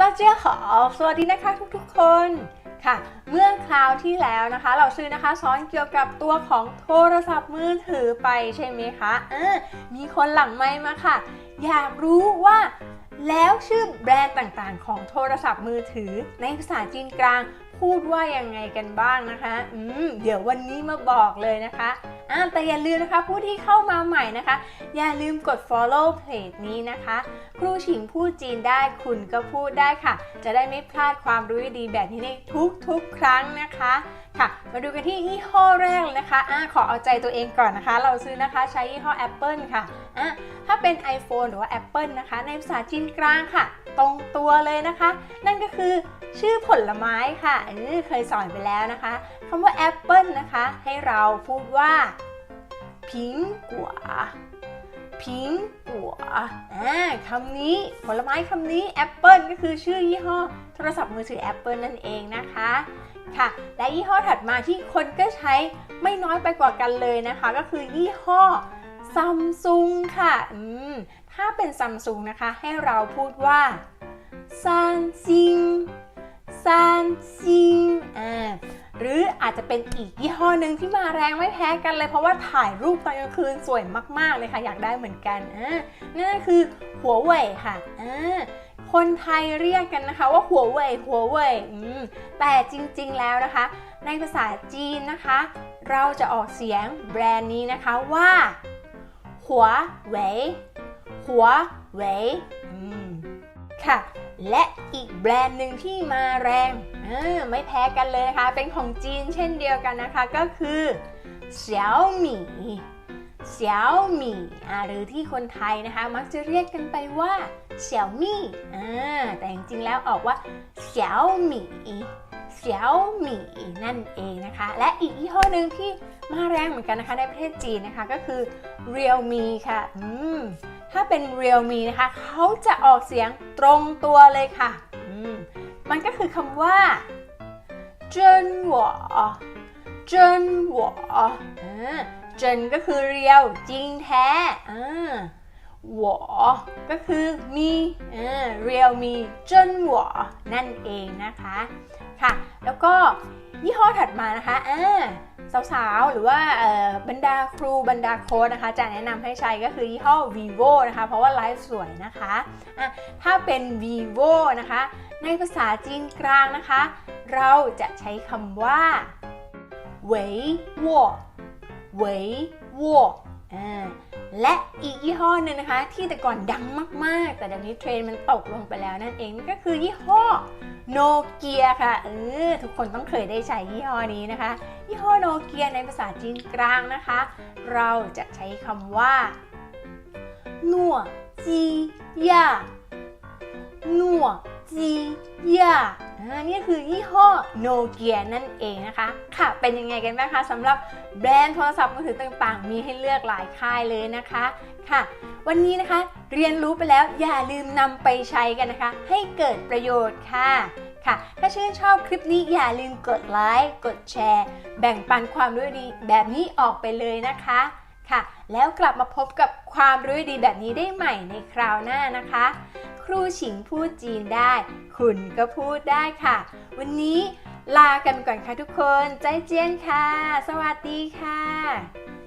ตาเจ้าขอสวัสดีนะคะทุกๆ คนค่ะ เมื่อคราวที่แล้วนะคะ เราซื้อนะคะสอนเกี่ยวกับตัวของโทรศัพท์มือถือไปใช่ไหมคะเออมีคนหลังไมมาค่ะ อยากรู้ว่าแล้วชื่อแบรนด์ต่างๆ ของโทรศัพท์มือถือในภาษาจีนกลาง พูดว่ายังไงกันบ้างนะคะ อืม เดี๋ยววันนี้มาบอกเลยนะคะอ่าแต่อย่าลืมนะคะผู้ที่เข้ามาใหม่นะคะ อย่าลืมกด follow page นี้นะคะ ครูฉิงพูดจีนได้คุณก็พูดได้ค่ะ จะได้ไม่พลาดความรู้ดีแบบนี้ในทุกๆ ครั้งนะคะค่ะ มาดูกันที่ยี่ห้อแรกเลยนะคะอ่าขอเอาใจตัวเองก่อนนะคะ เราซื้อนะคะใช้ยี่ห้อ Apple ค่ะอ่าถ้าเป็น iPhone หรือว่า Apple นะคะ ในภาษาจีนกลางค่ะ ตรงตัวเลยนะคะ นั่นก็คือ ชื่อผลไม้ค่ะ อันนี้เคยสอนไปแล้วนะคะคำว่า Apple นะคะ ให้เราพูดว่าผิงกัวผิงกัวอ่าคำนี้ผลไม้คำนี้ Apple ก็คือชื่อยี่ห้อโทรศัพท์มือถือ Apple นั่นเองนะคะค่ะ และยี่ห้อถัดมาที่คนก็ใช้ไม่น้อยไปกว่ากันเลยนะคะ ก็คือยี่ห้อซัมซุงค่ะอืมถ้าเป็นซัมซุงนะคะ ให้เราพูดว่าซันซิง ซันซิงอ่าหรืออาจจะเป็นอีกยี่ห้อหนึ่งที่มาแรงไม่แพ้กันเลย เพราะว่าถ่ายรูปตอนกลางคืนสวยมากๆเลยค่ะ อยากได้เหมือนกันอ่านั่นคือหัวเว่ยค่ะอ่าคนไทยเรียกกันนะคะว่าหัวเว่ยหัวเว่ยอืมแต่จริงๆแล้วนะคะ ในภาษาจีนนะคะ เราจะออกเสียงแบรนด์นี้นะคะว่า หัวเว่ยหัวเว่ยอืมค่ะ และอีกแบรนด์หนึ่งที่มาแรงออไม่แพ้กันเลยนะคะ เป็นของจีนเช่นเดียวกันนะคะก็คือเสี่ยวหมี่เสี่ยวหมี่หรือที่คนไทยนะคะ มักจะเรียกกันไปว่าเสี่ยวมี่แต่จริงๆแล้วออกว่าเสี่ยวหมี่เสี่ยวหมี่นั่นเองนะคะ และอีกยี่ห้อหนึ่งที่มาแรงเหมือนกันนะคะในประเทศจีนนะคะก็คือ Realme ค่ะ อืม ถ้าเป็น Realme นะคะเขาจะออกเสียงตรงตัวเลยค่ะมมันก็คือคำว่าเจินหวอเจินหวออ่าเจินก็คือเรียวจริงแท้อ่า หวอก็คือมีอ่าเรียวมีเจินหวอนั่นเองนะคะค่ะ แล้วก็ยี่ห้อถัดมานะคะอ่าสาวๆ หรือว่าบรรดาครูบรรดาโค้ชนะคะ จะแนะนำให้ใช้ก็คือยี่ห้อ vivo นะคะ เพราะว่าไลฟ์สวยนะคะะถ้าเป็น vivo นะคะ ในภาษาจีนกลางนะคะ เราจะใช้คำว่าเว่ยว่เว่ยว่อ่า และอีกยี่ห้อหนึ่งนะคะ ที่แต่ก่อนดังมากๆ แต่เดี๋ยวนี้เทรนมันตกลงไปแล้วนั่นเองก็คือยี่ห้อโนเกียค่ะเออทุกคนต้องเคยได้ใช้ยี่ห้อนี้นะคะ ยี่ห้อโนเกียในภาษาจีนกลางนะคะ เราจะใช้คำว่านัวจียานัว จียานี่คือยี่ห้อโนเกียนั่นเองนะคะ ค่ะ เป็นยังไงกันบ้างคะสำหรับแบรนด์โทรศัพท์มือถือต่างๆ มีให้เลือกหลายค่ายเลยนะคะ ค่ะ วันนี้นะคะเรียนรู้ไปแล้วอย่าลืมนำไปใช้กันนะคะ ให้เกิดประโยชน์ค่ะค่ะ ถ้าชื่นชอบคลิปนี้อย่าลืมกดไลค์ กดแชร์ แบ่งปันความรู้ดีแบบนี้ออกไปเลยนะคะ ค่ะ แล้วกลับมาพบกับความรู้ดีแบบนี้ได้ใหม่ในคราวหน้านะคะ ครูฉิงพูดจีนได้ คุณก็พูดได้ค่ะ วันนี้ลากันก่อนค่ะทุกคน ใจเจียนค่ะ สวัสดีค่ะ